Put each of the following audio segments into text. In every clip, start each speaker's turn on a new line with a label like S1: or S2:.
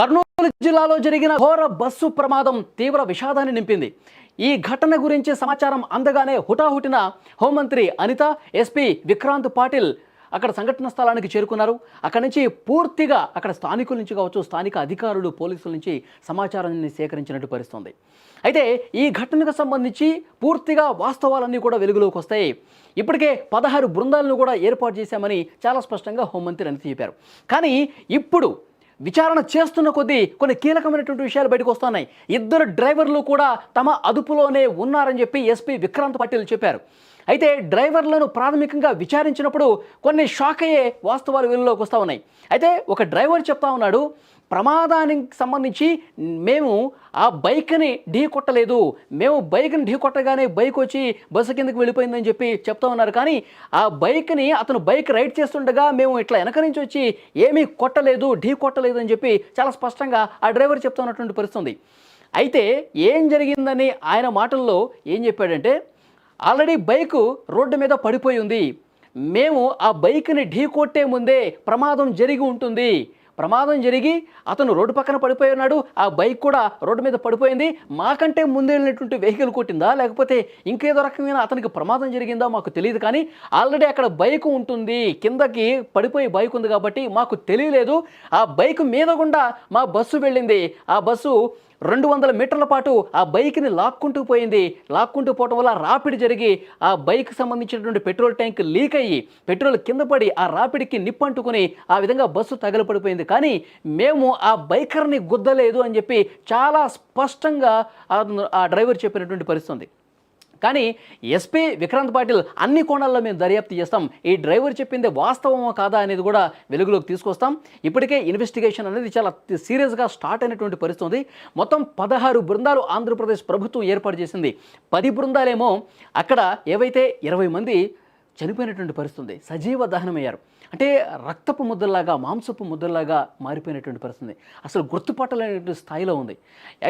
S1: కర్నూలు జిల్లాలో జరిగిన ఘోర బస్సు ప్రమాదం తీవ్ర విషాదాన్ని నింపింది. ఈ ఘటన గురించి సమాచారం అందగానే హుటాహుటిన హోంమంత్రి అనిత ఎస్పీ విక్రాంత్ పాటిల్ అక్కడ సంఘటన స్థలానికి చేరుకున్నారు. అక్కడి నుంచి పూర్తిగా అక్కడ స్థానికుల నుంచి కావచ్చు స్థానిక అధికారులు పోలీసుల నుంచి సమాచారాన్ని సేకరించినట్టు పరిస్తుంది అయితే ఈ ఘటనకు సంబంధించి పూర్తిగా వాస్తవాలన్నీ కూడా వెలుగులోకి వస్తాయి. ఇప్పటికే పదహారు బృందాలను కూడా ఏర్పాటు చేశామని చాలా స్పష్టంగా హోంమంత్రి అనిత చెప్పారు. కానీ ఇప్పుడు విచారణ చేస్తున్న కొద్దీ కొన్ని కీలకమైనటువంటి విషయాలు బయటకు వస్తున్నాయి. ఇద్దరు డ్రైవర్లు కూడా తమ అదుపులోనే ఉన్నారని చెప్పి ఎస్పీ విక్రాంత్ పటేల్ చెప్పారు. అయితే డ్రైవర్లను ప్రాథమికంగా విచారించినప్పుడు కొన్ని షాక్ అయ్యే వాస్తవాలు వెలుగులోకి వస్తూ ఉన్నాయి. అయితే ఒక డ్రైవర్ చెప్తా ఉన్నాడు ప్రమాదానికి సంబంధించి మేము ఆ బైక్ని ఢీ కొట్టలేదు. మేము బైక్ని ఢీ కొట్టగానే బైక్ వచ్చి బస్సు కిందకి వెళ్ళిపోయిందని చెప్పి చెప్తా ఉన్నారు. కానీ ఆ బైక్ని అతను బైక్ రైడ్ చేస్తుండగా మేము ఇట్లా వెనక నుంచి వచ్చి ఏమీ కొట్టలేదు ఢీ కొట్టలేదు అని చెప్పి చాలా స్పష్టంగా ఆ డ్రైవర్ చెప్తా ఉన్నటువంటి పరిస్థితుంది అయితే ఏం జరిగిందని ఆయన మాటల్లో ఏం చెప్పాడంటే ఆల్రెడీ బైకు రోడ్డు మీద పడిపోయి ఉంది. మేము ఆ బైక్ని ఢీ కొట్టే ముందే ప్రమాదం జరిగి ఉంటుంది. ప్రమాదం జరిగి అతను రోడ్డు పక్కన పడిపోయి ఉన్నాడు. ఆ బైక్ కూడా రోడ్డు మీద పడిపోయింది. మాకంటే ముందు వెళ్ళినటువంటి వెహికల్ కొట్టిందా? లేకపోతే ఇంకేదో రకమైన అతనికి ప్రమాదం జరిగిందా మాకు తెలియదు. కానీ ఆల్రెడీ అక్కడ బైక్ ఉంటుంది. కిందకి పడిపోయి బైక్ ఉంది కాబట్టి మాకు తెలియలేదు. ఆ బైక్ మీద గుండా మా బస్సు వెళ్ళింది. ఆ బస్సు రెండు వందల మీటర్ల పాటు ఆ బైక్ని లాక్కుంటూ పోయింది లాక్కుంటూ పోవటం వల్ల రాపిడి జరిగి ఆ బైక్ సంబంధించినటువంటి పెట్రోల్ ట్యాంక్ లీక్ అయ్యి పెట్రోల్ కింద పడి ఆ రాపిడికి నిప్పంటుకుని ఆ విధంగా బస్సు తగలపడిపోయింది కానీ మేము ఆ బైకర్ని గుద్దలేదు అని చెప్పి చాలా స్పష్టంగా ఆ- ఆ డ్రైవర్ చెప్పినటువంటి పరిస్థితి ఉంది. కానీ ఎస్పీ విక్రాంత్ పాటిల్ అన్ని కోణాల్లో మేము దర్యాప్తు చేస్తాం. ఈ డ్రైవర్ చెప్పింది వాస్తవమో కాదా అనేది కూడా వెలుగులోకి తీసుకొస్తాం. ఇప్పటికే ఇన్వెస్టిగేషన్ అనేది చాలా సీరియస్గా స్టార్ట్ అయినటువంటి పరిస్థితి ఉంది మొత్తం పదహారు బృందాలు ఆంధ్రప్రదేశ్ ప్రభుత్వం ఏర్పాటు చేసింది. పది బృందాలేమో అక్కడ ఏవైతే ఇరవై మంది చనిపోయినటువంటి పరిస్థితి ఉంది సజీవ దహనమయ్యారు. అంటే రక్తపు ముద్దల్లాగా మాంసపు ముద్దల్లాగా మారిపోయినటువంటి పరిస్థితి అసలు గుర్తుపట్టలేనటువంటి స్థాయిలో ఉంది.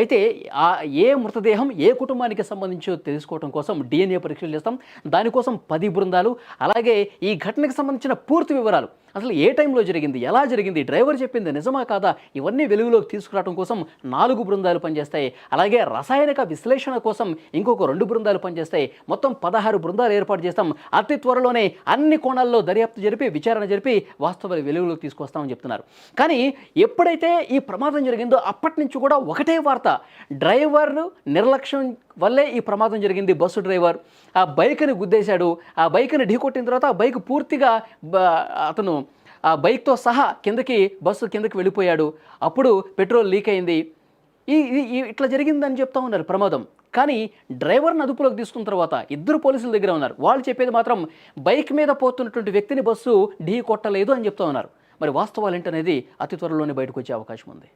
S1: అయితే ఆ ఏ మృతదేహం ఏ కుటుంబానికి సంబంధించో తెలుసుకోవడం కోసం డిఎన్ఏ పరీక్షలు చేస్తాం. దానికోసం పది బృందాలు అలాగే ఈ ఘటనకు సంబంధించిన పూర్తి వివరాలు అసలు ఏ టైంలో జరిగింది? ఎలా జరిగింది? డ్రైవర్ చెప్పింది నిజమా కాదా? ఇవన్నీ వెలుగులోకి తీసుకురావడం కోసం నాలుగు బృందాలు పనిచేస్తాయి. అలాగే రసాయనిక విశ్లేషణ కోసం ఇంకొక రెండు బృందాలు పనిచేస్తాయి. మొత్తం పదహారు బృందాలు ఏర్పాటు చేస్తాం. అతి త్వరలోనే అన్ని కోణాల్లో దర్యాప్తు జరిపి విచారణ జరిపి వాస్తవాలు వెలుగులోకి తీసుకొస్తామని చెప్తున్నారు. కానీ ఎప్పుడైతే ఈ ప్రమాదం జరిగిందో అప్పటి నుంచి కూడా ఒకటే వార్త. డ్రైవర్ నిర్లక్ష్యం వల్లే ఈ ప్రమాదం జరిగింది బస్సు డ్రైవర్. ఆ బైక్ని గుద్దేశాడు. ఆ బైక్ని ఢీకొట్టిన తర్వాత ఆ బైక్ పూర్తిగా అతను ఆ బైక్తో సహా కిందకి బస్సు కిందకి వెళ్ళిపోయాడు. అప్పుడు పెట్రోల్ లీక్ అయింది. ఈ ఈ ఇట్లా జరిగిందని చెప్తా ఉన్నారు ప్రమాదం. కానీ డ్రైవర్ని అదుపులోకి తీసుకున్న తర్వాత ఇద్దరు పోలీసుల దగ్గర ఉన్నారు. వాళ్ళు చెప్పేది మాత్రం బైక్ మీద పోతున్నటువంటి వ్యక్తిని బస్సు ఢీ కొట్టలేదు అని చెప్తా ఉన్నారు. మరి వాస్తవాలు ఏంటనేది అతి త్వరలోనే బయటకు వచ్చే అవకాశం ఉంది.